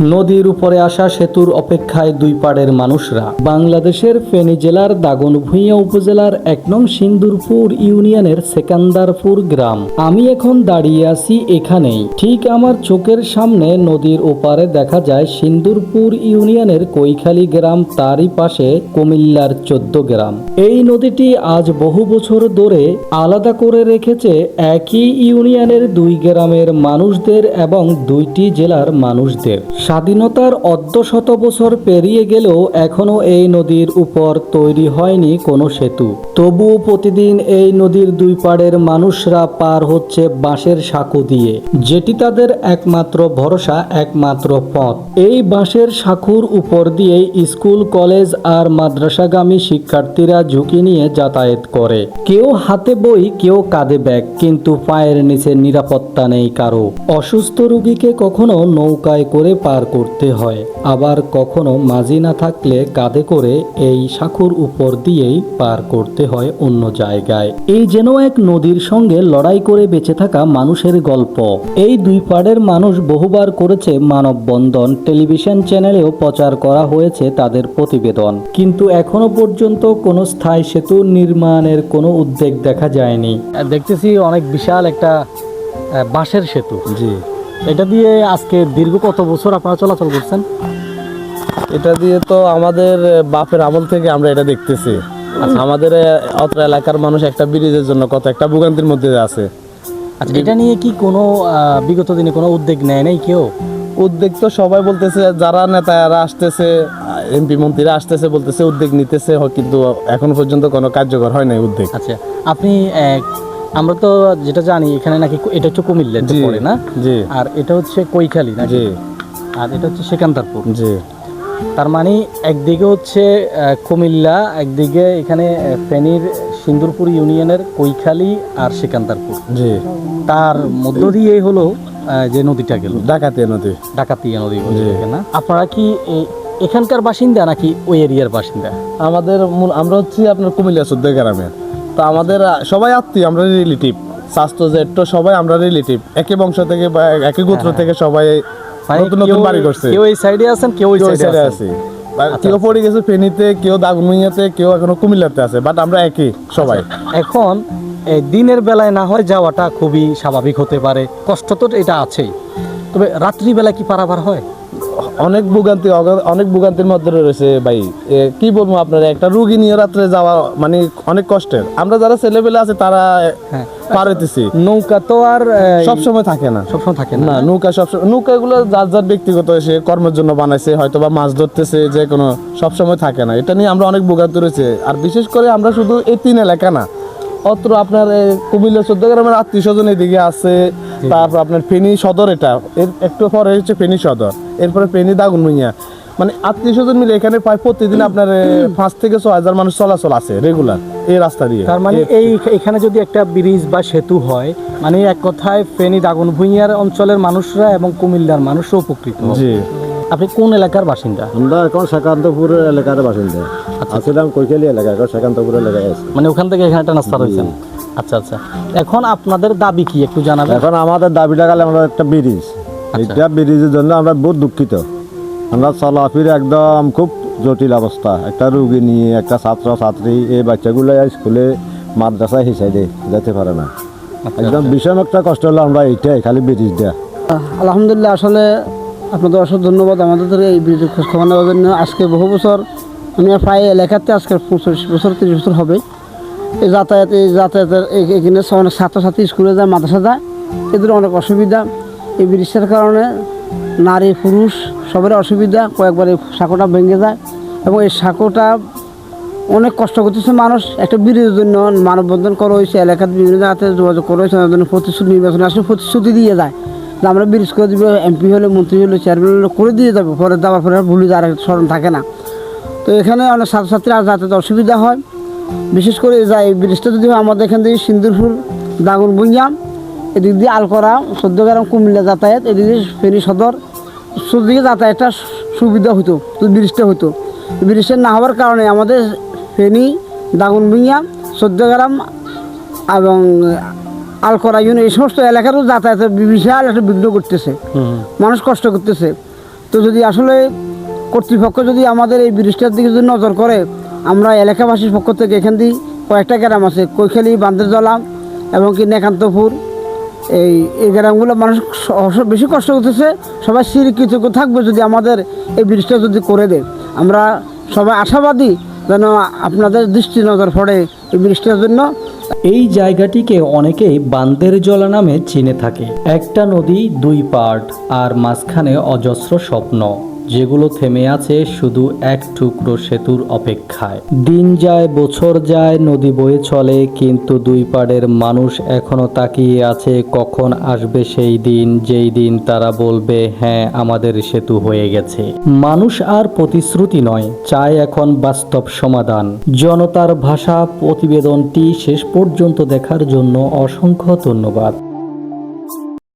নদীর উপরে আসা সেতুর অপেক্ষায় দুই পাড়ের মানুষরা। বাংলাদেশের ফেনী জেলার দাগনভূঞা উপজেলার এক নং সিন্দুরপুর ইউনিয়নের সেকান্দারপুর গ্রাম। আমি এখন দাঁড়িয়ে আছি এখানেই। ঠিক আমার চোখের সামনে নদীর ওপারে দেখা যায় সিন্দুরপুর ইউনিয়নের কৈখালী গ্রাম, তারই পাশে কুমিল্লার চোদ্দ গ্রাম। এই নদীটি আজ বহু বছর ধরে আলাদা করে রেখেছে একই ইউনিয়নের দুই গ্রামের মানুষদের এবং দুইটি জেলার মানুষদের। স্বাধীনতার অর্ধ শত বছর পেরিয়ে গেলেও এখনও এই নদীর উপর তৈরি হয়নি কোনো সেতু। তবুও প্রতিদিন এই নদীর দুই পাড়ের মানুষরা পার হচ্ছে বাঁশের সাঁকো দিয়ে। যেটি তাদের একমাত্র ভরসা, একমাত্র পথ। এই বাঁশের সাঁকুর উপর দিয়েই স্কুল, কলেজ আর মাদ্রাসাগামী শিক্ষার্থীরা ঝুঁকি নিয়ে যাতায়াত করে। কেউ হাতে বই, কেউ কাঁধে ব্যাগ, কিন্তু পায়ের নিচে নিরাপত্তা নেই কারও। অসুস্থ রোগীকে কখনো নৌকায় করে পার করতে হয়। আবার কখনো মাঝি না থাকলে কাঁধে করে এই সাঁকুর উপর দিয়েই পার করতে হয় অন্য জায়গায়। এই যেন এক নদীর সঙ্গে লড়াই করে বেঁচে থাকা মানুষের গল্প। এই দুই পাড়ের মানুষ বহুবার করেছে মানববন্ধন। টেলিভিশন চ্যানেলেও প্রচার করা হয়েছে তাদের প্রতিবেদন। কিন্তু এখনও পর্যন্ত কোনো স্থায়ী সেতু নির্মাণের কোনো উদ্যোগ দেখা যায়নি। দেখতেছি অনেক বিশাল একটা বাঁশের সেতু। জি। এটা দিয়ে আজকে দীর্ঘ কত বছর আপনারা চলাচল করছেন? এটা দিয়ে তো আমাদের বাপের আমল থেকে আমরা এটা দেখতেছি। আমাদের আহ, অত্র এলাকার মানুষ একটা ব্রিজের জন্য কত একটা ভোগান্তির মধ্যে আছে। আচ্ছা এটা নিয়ে কি কোনো বিগত দিনে কোনো উদ্যোগ নেয় নাই কেউ? উদ্যোগ তো সবাই বলতেছে যারা নেতারা আসতেছে এমপি মন্ত্রীরা আসতেছে বলতেছে উদ্যোগ নিতেছে কিন্তু এখন পর্যন্ত কোনো কার্যকর হয় নাই উদ্যোগ। আচ্ছা আপনি আমরা তো যেটা জানি এখানে নাকি এটা হচ্ছে কুমিল্লা জি পড়ে না? জি। আর এটা হচ্ছে কৈখালী না জি। আর এটা হচ্ছে সেকান্তারপুর। জি। তার মানে একদিকে হচ্ছে কুমিল্লা একদিকে এখানে ফেনীর সিন্দুরপুর ইউনিয়নের কৈখালী আর সেকান্তারপুর। জি। তার মধ্য দিয়ে হলো যে নদীটা গেল। ডাকাতি নদী। ডাকাতিয়া নদী না? আপনারা কি এখানকার বাসিন্দা নাকি ওই এরিয়ার বাসিন্দা? আমাদের মূল আমরা হচ্ছি আপনার কুমিল্লা চোদ্দ গ্রামের তো আমাদের সবাই আত্মীয় আমরা রিলেটিভ স্বাস্থ্য জেট সবাই আমরা রিলেটিভ একই বংশ থেকে বা একই গোত্র থেকে সবাই নতুন নতুন বাড়ি করছে। কেউ এই সাইডে আছেন কেউ ওই সাইডে আছে। কেউ পড়ে গেছে ফেনীতে কেউ দাগনুইয়াতে কেউ এখনও কুমিল্লাতে আছে বাট আমরা একই সবাই। এখন এই দিনের বেলায় না হয় যাওয়াটা খুবই স্বাভাবিক হতে পারে। কষ্ট তো এটা আছেই। তবে রাত্রিবেলা কি পারাবার হয়? অনেক ভোগান্তি অনেক ভোগান্তির মধ্যে রয়েছে ভাই। কি বলব আপনারা একটা রুগী নিয়ে রাত্রে যাওয়া মানে অনেক কষ্টের। আমরা যারা ছেলেবেলে আছে তারা হ্যাঁ। পার হইতেছি। নৌকা তো আর সব সময় থাকে না। সবসময় থাকে না। নৌকা সব নৌকাগুলো যার যার ব্যক্তিগত এসে কর্মের জন্য বানাইছে হয়তো বা মাছ ধরতেছে যে কোনো সব সময় থাকে না। এটা নিয়ে আমরা অনেক ভোগান্তি রয়েছে। আর বিশেষ করে আমরা শুধু এই তিন এলাকা না অত্র আপনার কুমিল্লা চোদ্দ গ্রামের আত্মীয় স্বজন এদিকে আছে তারপর আপনার ফেনী সদর এটা। এর একটু পরে হচ্ছে ফেনী সদর। এরপরে ফেনী দাগুনমুইয়া মানে আত্মীয় স্বজন মিলে এখানে প্রায় প্রতিদিন আপনার পাঁচ থেকে ছয় হাজার মানুষ চলাচল আছে রেগুলার এই রাস্তা দিয়ে। তার মানে এই এখানে যদি একটা ব্রিজ বা সেতু হয় মানে এক কথায় ফেনী দাগন ভুঁইয়ার অঞ্চলের মানুষরা এবং কুমিল্লার মানুষরা উপকৃত। জি। আপনি কোন এলাকার বাসিন্দা? আমরা এখন শাকান্তপুর এলাকার বাসিন্দা। আসলাম কৈখালী এলাকা এখন শাকান্তপুর এলাকায় আছি। মানে ওখান থেকে এখানে একটা রাস্তা হয়েছেন আচ্ছা আচ্ছা। এখন আপনাদের দাবি কি একটু জানাবেন? এখন আমাদের দাবিটা গেলে আমরা একটা ব্রিজ এটা ব্রিজের জন্য আমরা বহুত দুঃখিত। আমরা চলাফির একদম খুব জটিল অবস্থা। একটা রুগী নিয়ে একটা ছাত্র ছাত্রী এই বাচ্চাগুলো স্কুলে মাদ্রাসায় হিসাবে যেতে পারে না। একদম ভীষণ একটা কষ্ট হলো আমরা এইটাই খালি ব্রিজটা আলহামদুলিল্লাহ আসলে আপনাদের অসংখ্য ধন্যবাদ আমাদের এই ভিডিও খোঁজ খবর নেওয়ার জন্য। আজকে বহু বছর আমি প্রায় এলাকাতে আজকে পঁচিশ বছর তিরিশ বছর হবে। এই যাতায়াত, এই যাতায়াতের এখানে অনেক ছাত্রছাত্রী স্কুলে যায়, মাদ্রাসা যায়। এদের অনেক অসুবিধা। এই ব্রিজের কারণে নারী, পুরুষ সবারই অসুবিধা। কয়েকবার এই সাঁকোটা ভেঙে যায় এবং এই সাঁকোটা অনেক কষ্ট করতেছে মানুষ। একটা ব্রিজের জন্য মানববন্ধন করা হয়েছে, এলাকার বিভিন্ন জায়গাতে যোগাযোগ করা হয়েছে, তাদের জন্য প্রতিশ্রুতি নির্বাচনে আসলে প্রতিশ্রুতি দিয়ে যায়। যে আমরা ব্রিজ করে দিব এমপি হলে, মন্ত্রী হলে চেয়ারম্যান হলে করে দিয়ে যাবে। পরে দেওয়ার পরে ভুলে যাওয়ার স্মরণ থাকে না। তো এখানে অনেক ছাত্রছাত্রী আর যাতায়াতে অসুবিধা হয়। বিশেষ করে এই যা- এই ব্রিজটা যদি আমাদের এখান থেকে সিন্দুরপুর দাগুন বুঞ্জাম এদিক দিয়ে আলকরা সদ্যগ্রাম কুমিল্লা যাতায়াত এদিক দিয়ে ফেনী সদর দিকে যাতায়াতটা সুবিধা হতো ব্রিজটা হতো। ব্রিজটা না হওয়ার কারণে আমাদের ফেনী দাগনভূঞা সদ্যগ্রাম এবং আলকরা ইউনি এই সমস্ত এলাকারও যাতায়াতের বিশাল একটা বিঘ্ন করতেছে মানুষ কষ্ট করতেছে। তো যদি আসলে কর্তৃপক্ষ যদি আমাদের এই ব্রিজটার দিকে যদি নজর করে আমরা এলাকাবাসীর পক্ষ থেকে এখান দিয়ে কয়েকটা গ্রাম আছে, কৈখালি বান্দেরজলা এবং কি নেকান্তপুর। এই এই গ্রামগুলো মানুষ বেশি কষ্ট করতেছে, সবাই শিরকৃতজ্ঞ থাকবে যদি আমাদের এই ব্রিজটা যদি করে দেয়। আমরা সবাই আশাবাদী যেন আপনাদের দৃষ্টি নজর পড়ে এই ব্রিজটার জন্য। এই জায়গাটিকে অনেকেই বান্দের জলা নামে চিনে থাকে। একটা নদী দুই পার্ট, আর মাঝখানে অজস্র স্বপ্ন। যেগুলো থেমে আছে শুধু এক টুকরো সেতুর অপেক্ষায়। দিন যায়, বছর যায়, নদী বয়ে চলে, কিন্তু দুই পাড়ের মানুষ এখনও তাকিয়ে আছে কখন আসবে সেই দিন, যেই দিন তারা বলবে হ্যাঁ আমাদের সেতু হয়ে গেছে। মানুষ আর প্রতিশ্রুতি নয়, চায় এখন বাস্তব সমাধান। জনতার ভাষা, প্রতিবেদনটি শেষ পর্যন্ত দেখার জন্য অসংখ্য ধন্যবাদ।